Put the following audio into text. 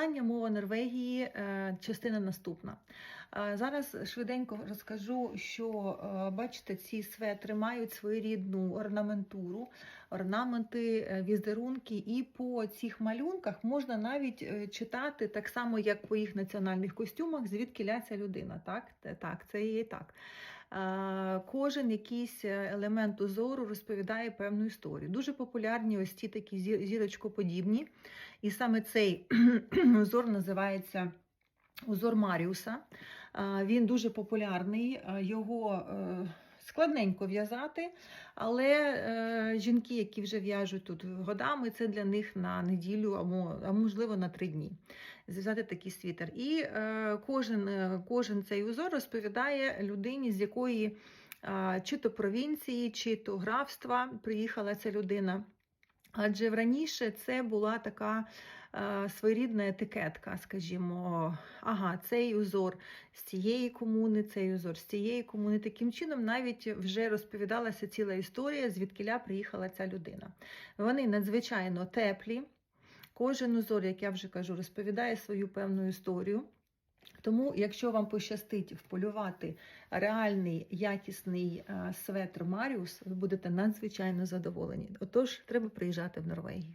В'язання мова Норвегії, е, частина наступна. Е, Зараз швиденько розкажу, що е, бачите, ці светри мають своєрідну орнаментуру, орнаменти, е, візерунки, і по цих малюнках можна навіть е, читати так само, як по їх національних костюмах, звідки ляця людина. Так, так, це є так. Кожен якийсь е, елемент узору розповідає певну історію. Дуже популярні ось ці такі зірочкоподібні. І саме цей узор називається узор Маріуса. Він дуже популярний, його складненько в'язати, але е, жінки, які вже в'яжуть тут годами, це для них на неділю або а можливо на три дні. Зв'язати такий світер. І е, кожен, е, кожен цей узор розповідає людині, з якої е, чи то провінції, чи то графства приїхала ця людина. Адже раніше це була така е, своєрідна етикетка, скажімо, ага, цей узор з цієї комуни, цей узор з цієї комуни. Таким чином навіть вже розповідалася ціла історія, звідкиля приїхала ця людина. Вони надзвичайно теплі. Кожен узор, як я вже кажу, розповідає свою певну історію. Тому, якщо вам пощастить вполювати реальний якісний е, светр Маріус, ви будете надзвичайно задоволені. Отож, треба приїжджати в Норвегію.